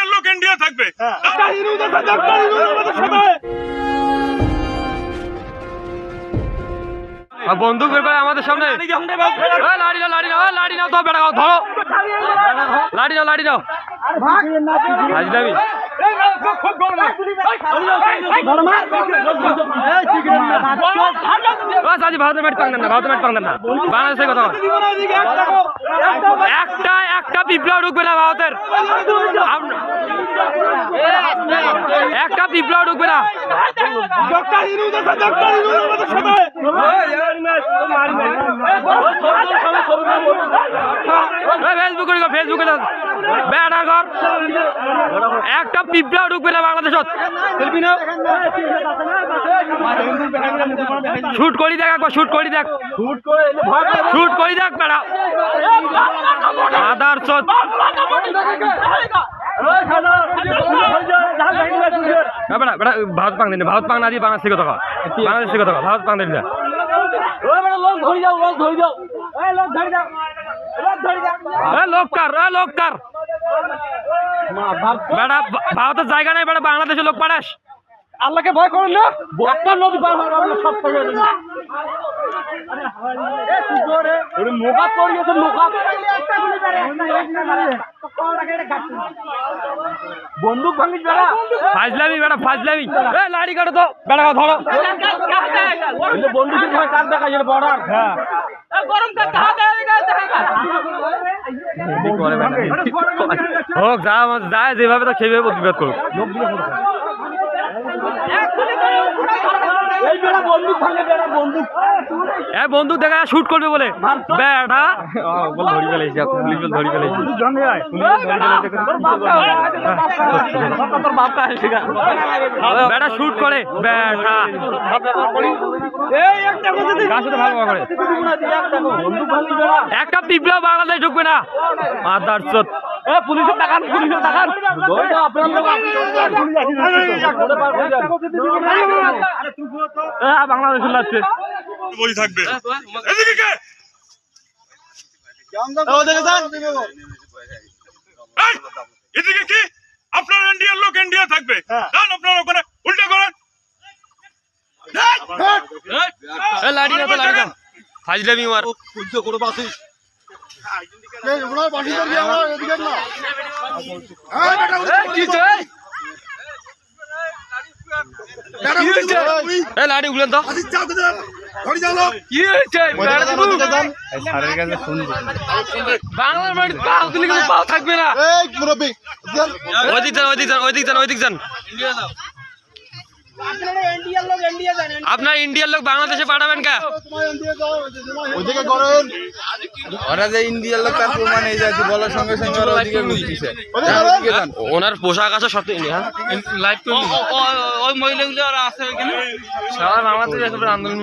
ইন্ডিয়ার লোক ইন্ডিয়া থাকবে। আর বন্দুক বের করে আমাদের সামনে। লাড়ি নাও লাড়ি নাও লাড়ি নাও তো বেড়া ধরো। লাড়ি নাও লাড়ি নাও ভারতের ম্যাট পাঙ্গেন না ভারতের ম্যাট পাঙ্গেন না বাংলাদেশের কথা একটা একটা বিপ্লব ঢুকবে না ভারতের একটা বিপ্লব ঢুকবে না ফেসবুকে ফেসবুকে ঘর একটা বিপ্লব ঢুকবে না বাংলাদেশত। শুট করি দেখ একবার, শুট করি দেখ। শুট করি দেখ বেড়া। আদার চোদ বেড়া ভারত পাং দিন, ভারত পাং না দিয়ে বাংলাদেশ কথা বাংলাদেশ কথা ভারত পাং দিন। না এ লোককার এ লোককার বেড়া ভারতের জায়গা নেই বেড়া বাংলাদেশে লোক পাঠাস। আল্লাহকে ভয় করেন না? একটা নদী পার হবে আমরা সব থেকে মোকা পড়ে গেছে বন্দুক ভাঙিস বেড়া। ফাজলামি বেড়া ফাজলামি। এ লাড়ি কাটো তো। বেড়া ধরো। বন্দুকের ভয় কার দেখা বর্ডার। হ্যাঁ। হোক যা যায় যেভাবে তো সেভাবে প্রতিবাদ করুক এ বন্দুক দেখা শুট করবে বলে। বেটা বল ধরি ফেলেছি পুলিশ বল ধরি ফেলেছি বেটা শুট করে বেটা ভালো করে একটা বিপ্লব বাংলাদেশ ঢুকবে না। মাদার চোদ। পুলিশের টাকান পুলিশের টাকান বাংলাদেশের লাগছে বই থাকবে এদিকে এদিকে কি? আপনার ইন্ডিয়ার লোক ইন্ডিয়া থাকবে যান আপনার ওখানে উল্টা করেন এ লাড়ি না তো লাড়ি না ফাজলামি মার। এ লাড়ি উগলেন তো। কি হয়েছে? বাংলার মাটি থাকবে না। যান যান যান। আপনার ইন্ডিয়ার লোক বাংলাদেশে পাঠাবেন কা? ওদিকে করেন ওরা যে ইন্ডিয়ার লোক তার প্রমাণ এই যাচ্ছে বলার সঙ্গে সঙ্গে ওরা ওদিকে ঘুরতেছে। ওনার পোশাক আছে সব হ্যাঁ? লাইভ ওই মহিলাগুলো আর আছে সারা বাংলাদেশ আন্দোলন